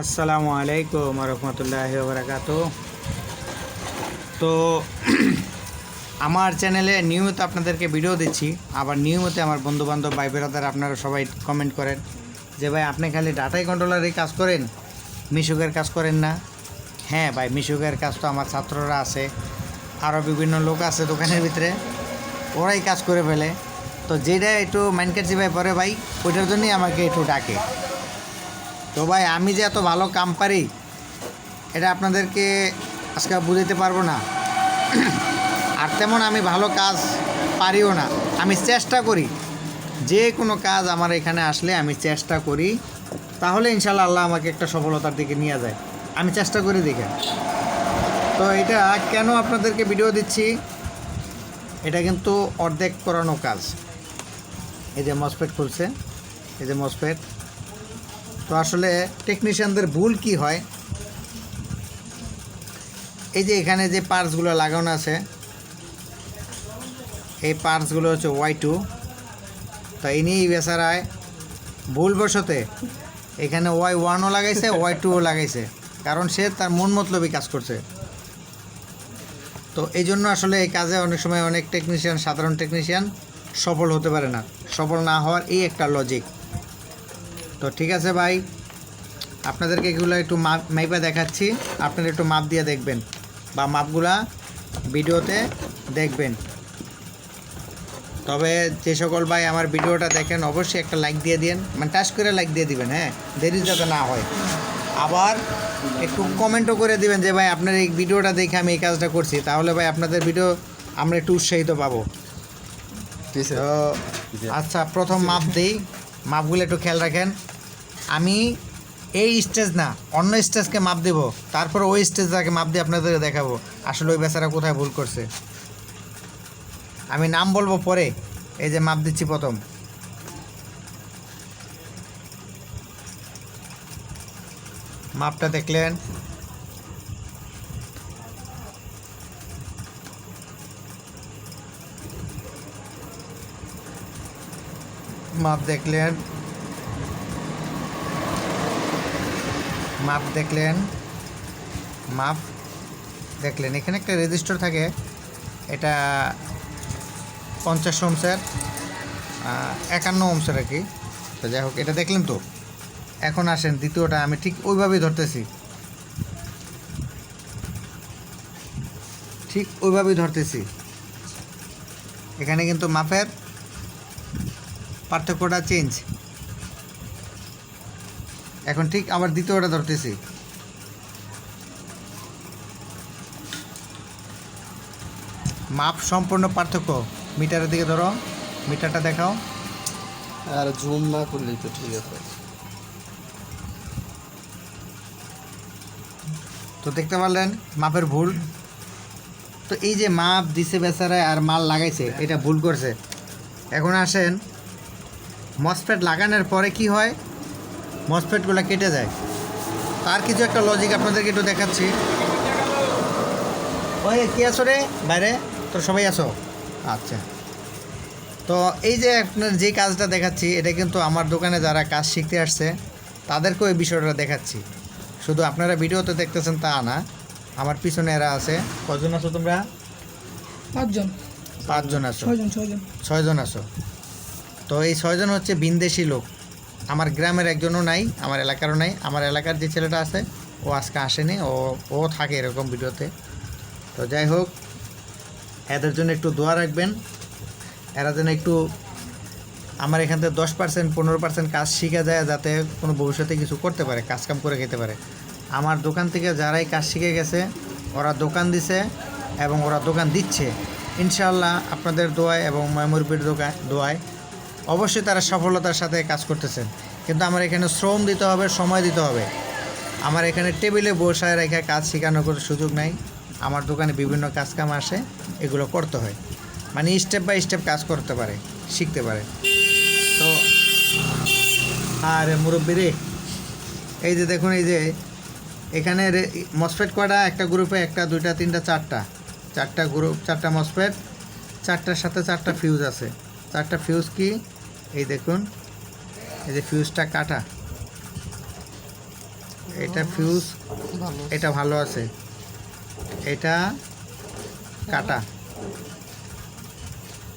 আসসালামু আলাইকুম রহমতুল্লাহ বারাকাত তো, আমার চ্যানেলে নিয়মিত আপনাদেরকে ভিডিও দিচ্ছি। আবার নিয়মিত আমার বন্ধুবান্ধব, ভাই বেড়াদার আপনারা সবাই কমেন্ট করেন যে, ভাই, আপনি খালি ডাটাই কন্ট্রোলারই কাজ করেন? মিশুকের কাজ করেন না? হ্যাঁ ভাই, মিশুকের কাজ তো আমার ছাত্ররা আছে। আরও বিভিন্ন লোক আছে দোকানের ভিতরে। ওরাই কাজ করে ফেলে। তো যেটা একটু মাইনকাটছি ভাই পরে ভাই, ওইটার জন্যই আমাকে একটু ডাকে। তো ভাই, আমি যে এত ভালো কাম পারি এটা আপনাদেরকে আজকে বুঝাতে পারব না। আর তেমন আমি ভালো কাজ পারিও না। আমি চেষ্টা করি, যে কোনো কাজ আমার এখানে আসলে আমি চেষ্টা করি। তাহলে ইনশাল্লাহ আল্লাহ আমাকে একটা সফলতার দিকে নিয়ে যায়। আমি চেষ্টা করি দেখে। তো এটা কেন আপনাদেরকে ভিডিও দিচ্ছি? এটা কিন্তু অর্ধেক করানো কাজ। এই যে মসপেট খুলছে, এই যে মসপেট তো আসলে টেকনিশিয়ানদের ভুল কি হয়? এই যে এখানে যে পার্টসগুলো লাগানো আছে, এই পার্টসগুলো হচ্ছে ওয়াই টু তো এই নিয়েই বেচারায় ভুলবশতে এখানে ওয়াই ওয়ানও লাগাইছে ওয়াই টুও লাগাইছে, কারণ সে তার মন মতলবই কাজ করছে। তো এই জন্য আসলে এই কাজে অনেক সময় অনেক টেকনিশিয়ান সাধারণ টেকনিশিয়ান সফল হতে পারে না। সফল না হওয়ার এই একটা লজিক তো ঠিক আছে ভাই আপনাদেরকে এগুলো একটু মাপ মাইপা দেখাচ্ছি। আপনারা একটু মাপ দিয়ে দেখবেন বা মাপগুলা ভিডিওতে দেখবেন। তবে যে সকল ভাই আমার ভিডিওটা দেখেন অবশ্যই একটা লাইক দিয়ে দিন মানে টাচ করে লাইক দিয়ে দিবেন হ্যাঁ? দেরি যাতে না হয়। আবার একটু কমেন্টও করে দিবেন যে ভাই আপনার এই ভিডিওটা দেখে আমি এই কাজটা করছি। তাহলে ভাই আপনাদের ভিডিও আমরা একটু উৎসাহিত পাবো। আচ্ছা প্রথম মাপ দিই। মাপগুলো একটু খেয়াল রাখেন। আমি এই স্টেজ না, অন্য স্টেজকে মাপ দেব, তারপর ওই স্টেজটাকে মাপ দিয়ে আপনাদের দেখাবো, আসলে ওই বেচারা কোথায় ভুল করছে। আমি নাম বলব পরে, এই যে মাপ দিচ্ছি প্রথম। মাপটা দেখলেন। মাপ দেখলেন। মাপ দেখলেন মাপ দেখলেন। এখানে একটা রেজিস্টার থাকে, এটা পঞ্চাশ ওমসের একান্ন ওমসের আর কি। তো যাই হোক, এটা দেখলেন তো। এখন আসেন, দ্বিতীয়টা আমি ঠিক ওইভাবেই ধরতেছি। ঠিক ওইভাবেই ধরতেছি। এখানে কিন্তু মাপের পার্থক্যটা চেঞ্জ এখন ঠিক আবার দ্বিতীয়টা ধরতেছি। মাপ সম্পূর্ণ পার্থক্য। মিটারের দিকে ধরো মিটারটা দেখাও। আর জুম না করলেই তো ঠিক আছে। তো দেখতে পারলেন মাপের ভুল। তো এই যে মাপ দিছে বেচারায় আর মাল লাগাইছে এটা ভুল করছে। এখন আসেন মসফেট লাগানোর পরে কি হয়? মসফেটগুলো কেটে যায়। তার কিছু একটা লজিক আপনাদেরকে একটু দেখাচ্ছি। ওই কে আছো রে? বাইরে? তো সবাই আছো? আচ্ছা। তো এই যে আপনার যে কাজটা দেখাচ্ছি এটা কিন্তু আমার দোকানে যারা কাজ শিখতে আসছে তাদেরকেও এই বিষয়টা দেখাচ্ছি। শুধু আপনারা ভিডিওতে দেখতেছেন তা না আমার পিছনে এরা আছে। কজন আছো তোমরা? পাঁচজন। পাঁচজন আছো। ছয়জন ছয়জন। ছয়জন আছো। তো এই ছয়জন হচ্ছে বিন্দেশি লোক। আমার গ্রামের একজনও নাই, আমার এলাকারও নাই। আমার এলাকার যে ছেলেটা আছে, ও আজকে আসেনি, ও ও থাকে এরকম ভিডিওতে। তো যাই হোক, এদের জন্য একটু দোয়া রাখবেন। এরা যেন একটু আমার এখান থেকে দশ পার্সেন্ট, পনেরো পার্সেন্ট কাজ শিখে যায়, যাতে কোনো ভবিষ্যতে কিছু করতে পারে কাজ কাম করে খেতে পারে। আমার দোকান থেকে যারাই কাজ শিখে গেছে, ওরা দোকান দিছে এবং ওরা দোকান দিচ্ছে। ইনশাআল্লাহ আপনাদের দোয়ায় এবং ময়মুরপির দোকান দোয়ায় অবশ্যই তারা সফলতার সাথে কাজ করতেছেন। কিন্তু আমার এখানে শ্রম দিতে হবে, সময় দিতে হবে। আমার এখানে টেবিলে বসায় রেখে কাজ শেখানোর কোনো সুযোগ নাই। আমার দোকানে বিভিন্ন কাজ কাম আসে, এগুলো করতে হয়। মানে স্টেপ বাই স্টেপ কাজ করতে পারে, শিখতে পারে। তো, আর মুরব্বী রে, এই যে দেখুন, এই যে এখানে মসফেট কয়টা? একটা গ্রুপে একটা, দুইটা, তিনটা, চারটা। চারটা গ্রুপ চারটা মসফেট চারটার সাথে চারটা ফিউজ আছে। চারটা ফিউজ কি? এই দেখুন এই যে ফিউজটা কাটা। এটা ফিউজ এটা ভালো আছে। এটা কাটা।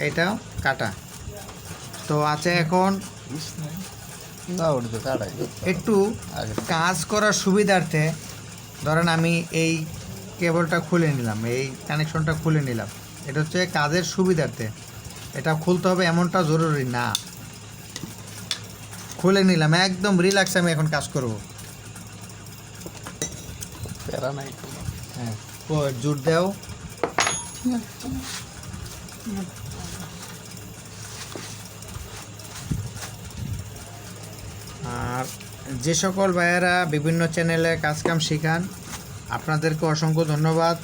এটাও কাটা। তো আছে এখন তো একটু কাজ করার সুবিধার্থে ধরেন আমি এই কেবলটা খুলে নিলাম এই কানেকশনটা খুলে নিলাম। এটা হচ্ছে কাজের সুবিধার্থে। এটা খুলতে হবে এমনটা জরুরি না। খুলে নিলাম একদম রিল্যাক্স আমি এখন কাজ করব। হ্যাঁ জুট দাও। আর যে সকল ভাইয়েরা বিভিন্ন চ্যানেলে কাজকাম শেখান আপনাদেরকে অসংখ্য ধন্যবাদ।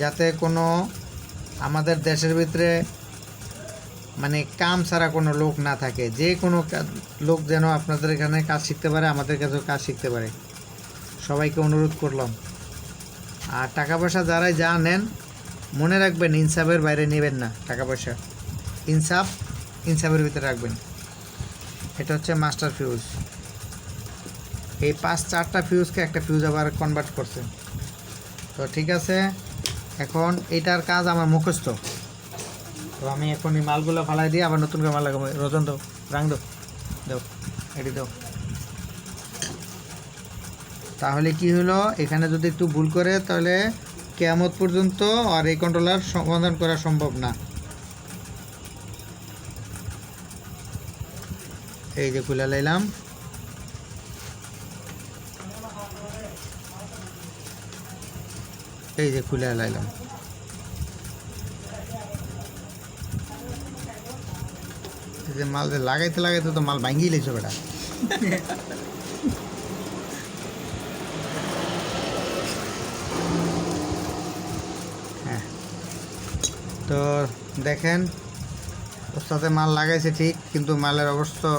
যাতে কোনো আমাদের দেশের ভিতরে মানে কাম ছাড়া কোনো লোক না থাকে। যে কোনো লোক যেন আপনাদের এখানে কাজ শিখতে পারে, আমাদের কাছেও কাজ শিখতে পারে। সবাইকে অনুরোধ করলাম। আর টাকা পয়সা যারাই যা নেন, মনে রাখবেন ইনসাফের বাইরে নেবেন না টাকা পয়সা। ইনসাফ, ইনসাফের ভিতরে রাখবেন। এটা হচ্ছে মাস্টার ফিউজ। এই পাঁচ, চারটা ফিউজকে একটা ফিউজ আবার কনভার্ট করছে। তো ঠিক আছে, এখন এটার কাজ আমার মুখস্থ। তো আমি এখন এই মালগুলো ফালাই দিয়ে আবার নতুন করে মাল লাগাবো। রোজন দাও রাং দাও দাও, এটি দাও। তাহলে কি হলো? এখানে যদি একটু ভুল করে, তাহলে কেয়ামত পর্যন্ত আর এই কন্ট্রোলার সমাধান করা সম্ভব না। এই যে খুলে লাইলাম। এই যে খুলে লাইলাম। যে মাল লাগাইতে লাগাইতে তো মাল ভাঙ্গি লেছো বেটা। হ্যাঁ। তো দেখেন, ওস্তাদে মাল লাগাইছে ঠিক, কিন্তু মালের অবস্থা,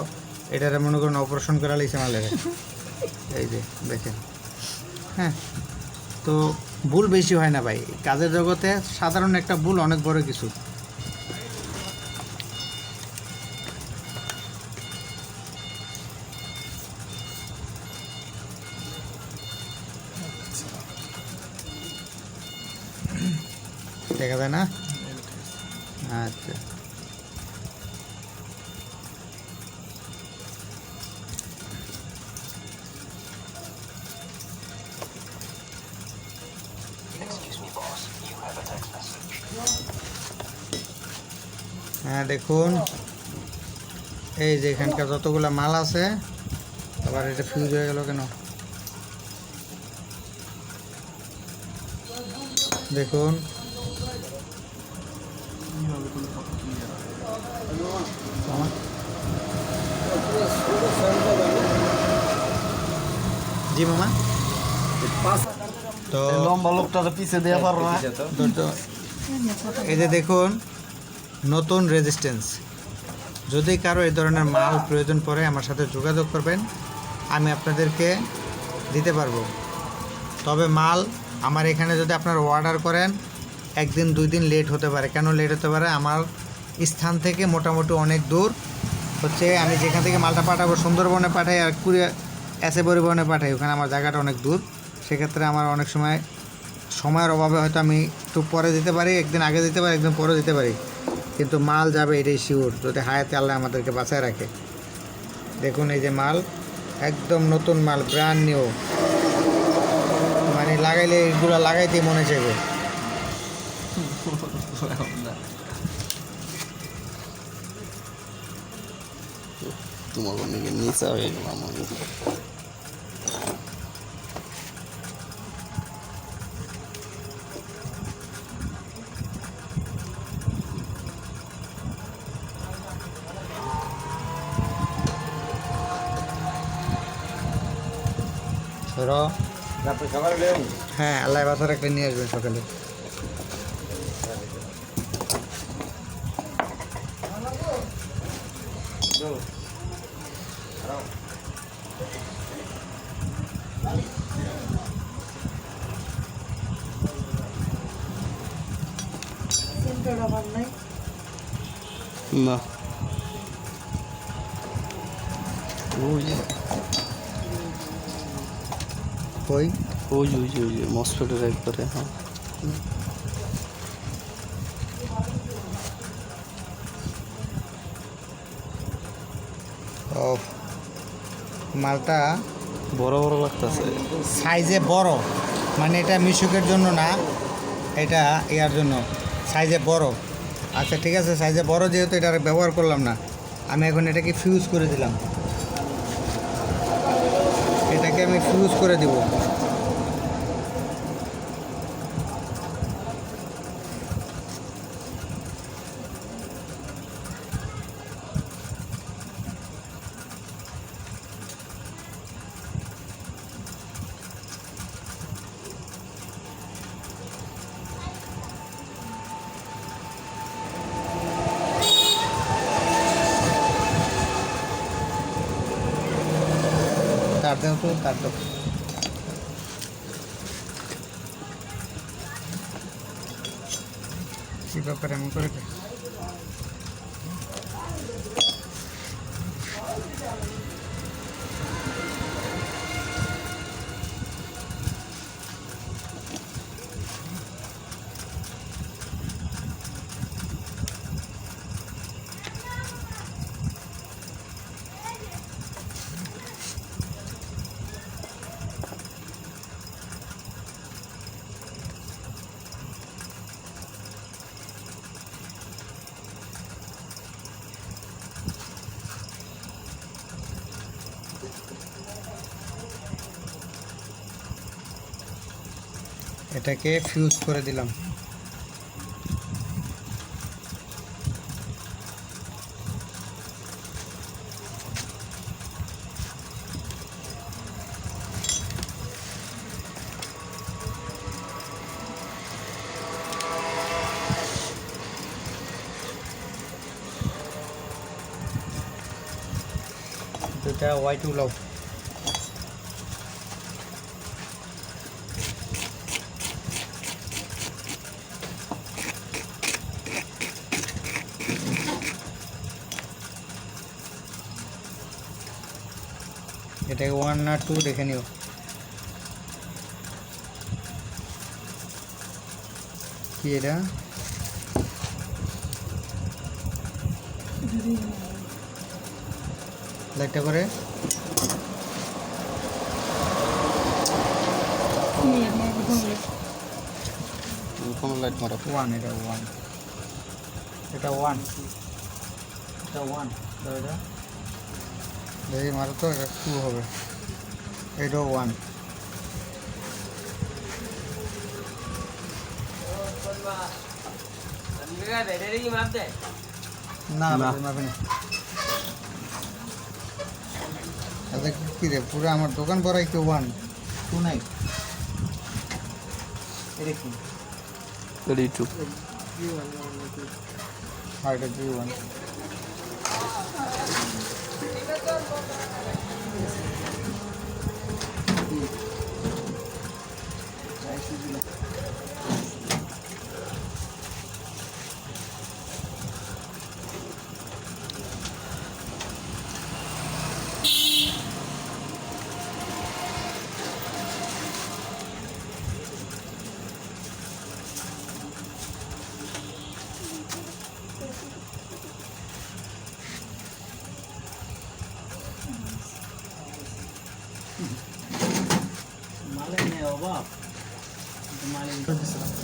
এটারে মনে করুন অপারেশন করা লাইছে মালের। এই যে, দেখেন। হ্যাঁ। তো ভুল বেশি হয় না ভাই। কাজের জগতে সাধারণ একটা ভুল অনেক বড় কিছু। দেখা না? আচ্ছা। হ্যাঁ দেখুন। এই যে এখানকার যতগুলো মাল আছে, আবার এটা ফিউজ হয়ে গেল কেন? দেখুন। জি মামা? তো লম্বা লোকটা তো পিছে দেওয়া পারো না। তো- এই যে দেখুন নতুন রেজিস্ট্যান্স যদি কারও এই ধরনের মাল প্রয়োজন পড়ে আমার সাথে যোগাযোগ করবেন। আমি আপনাদেরকে দিতে পারব। তবে মাল আমার এখানে যদি আপনারা অর্ডার করেন একদিন দুই দিন লেট হতে পারে। কেন লেট হতে পারে? আমার স্থান থেকে মোটামুটি অনেক দূর। হচ্ছে আমি যেখান থেকে মালটা পাঠাবো সুন্দরবনে পাঠাই আর কুড়িয়া এসে পরিবহনে পাঠাই, ওখানে আমার জায়গাটা অনেক দূর। সেক্ষেত্রে আমার অনেক সময়, সময়ের অভাবে হয়তো আমি একটু পরে দিতে পারি, একদিন আগে দিতে পারি, একদিন পরে দিতে পারি। কিন্তু মাল যাবে, এটাই শিওর যদি হায়াতে আল্লাহ আমাদেরকে বাঁচায় রাখে। দেখুন এই যে মাল, একদম নতুন মাল ব্র্যান্ড নিউ মানে লাগাইলে এগুলো লাগাইতেই মনে চাইবে। তোমার নিচা হয়ে গেলাম ধরো। হ্যাঁ আল্লাহ বাসার একটা নিয়ে আসবেন সকালে। কই ওই যে ওই যে ওই যে মসফেটের একবারে হ্যাঁ। মালটা বড় বড় লাগতেছে। সাইজে বড়। মানে এটা মিশুকের জন্য না এটা ইয়ার জন্য। সাইজে বড়। আচ্ছা ঠিক আছে সাইজে বড় যেহেতু এটা আর ব্যবহার করলাম না। আমি এখন এটাকে ফিউজ করে দিলাম। ফিউজ করে দিব। তার দেও তো তার দেও কি ব্যাপার এমন করে এটাকে ফিউজ করে দিলাম। দুটা হোয়াইট উলাও। এটাকে ওয়ান না টু দেখে নিও। কি এটা? লাইটটা করে লাইট মারা। ওয়ান এটা ওয়ান এটা ওয়ান এটা ওয়ান এটা। দেখি মারো তো এটা টু হবে। এটাও ওয়ান না না। মাপে না কি রে পুরো আমার দোকান পড়াই কেউ ওয়ান টু নাই। এটা কি? রেডি টু হ্যাঁ এটা জি ওয়ান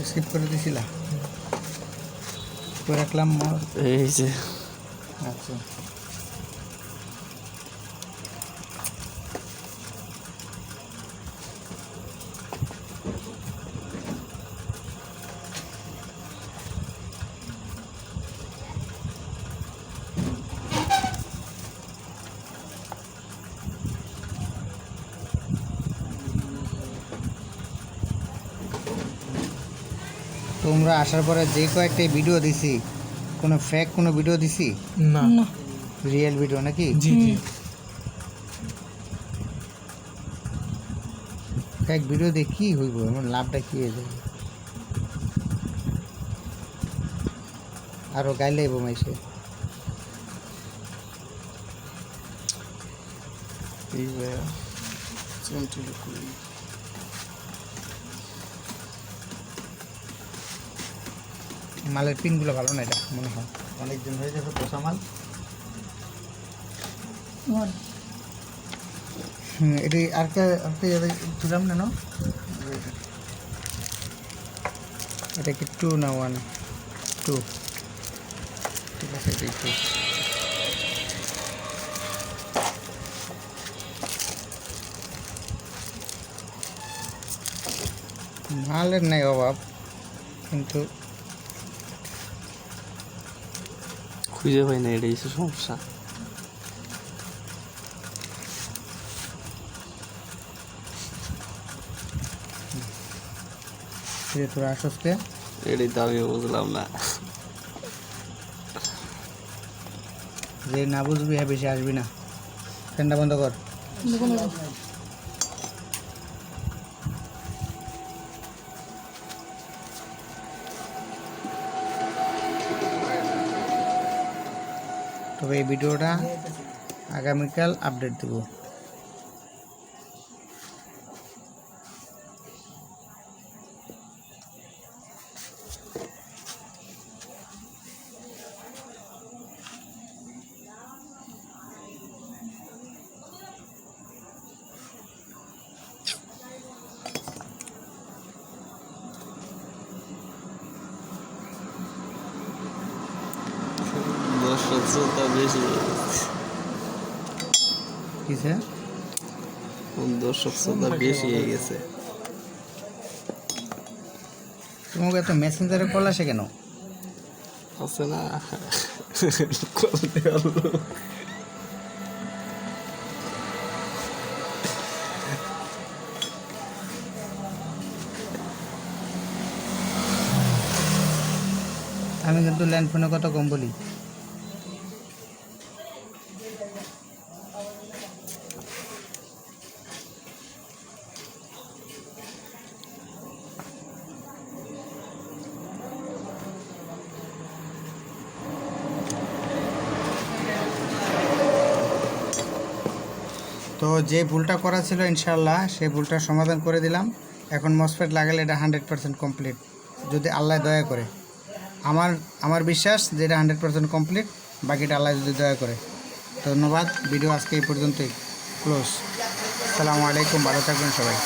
স্কিপ করে দিছিলা? রাখলাম এই যে। আচ্ছা। তোমরা আসার পরে যে কয়েকটা ভিডিও দিছি কোনো ফেক কোনো ভিডিও দিছি? না। রিয়েল ভিডিও নাকি? জি জি। ফেক ভিডিও দিয়ে কি হইব? এমন লাভটা কি হয়ে যাবে আরও গাইলে আইব মাইসে। এই ভাইয়া মালের পিনগুলো ভালো না এটা মনে হয়। অনেক দিন হয়ে গেছে পোষা মাল। এটি আর কে আর কে তুলাম না না? এটা কি টু না ওয়ান টু ঠিক আছে এটাই টু মালের নাই অভাব কিন্তু খুঁজে পাই না এটাই হচ্ছে সমস্যা। তোর আসসকে এটাই তো আমিও বুঝলাম না। যে না বুঝবি হ্যাঁ বেশি আসবি না। ফ্যানটা বন্ধ কর। তবে এই ভিডিওটা আগামীকাল আপডেট দেব। দর্শক বেশি। কিসে দর্শক শ্রোতা বেশি হয়ে গেছে? তোমাকে এত মেসেঞ্জারে কল আসে কেন? না। আমি কিন্তু ল্যান্ড ফোনে কত কম বলি। যে ভুলটা করা ছিল ইনশাল্লাহ সেই ভুলটার সমাধান করে দিলাম। এখন মসফেট লাগালে এটা হান্ড্রেড পার্সেন্ট কমপ্লিট যদি আল্লাহ দয়া করে। আমার আমার বিশ্বাস যে এটা হান্ড্রেড পার্সেন্ট কমপ্লিট বাকিটা আল্লাহ যদি দয়া করে। ধন্যবাদ ভিডিও আজকে এই পর্যন্তই। ক্লোজ আসসালামু আলাইকুম, ভালো থাকবেন সবাই।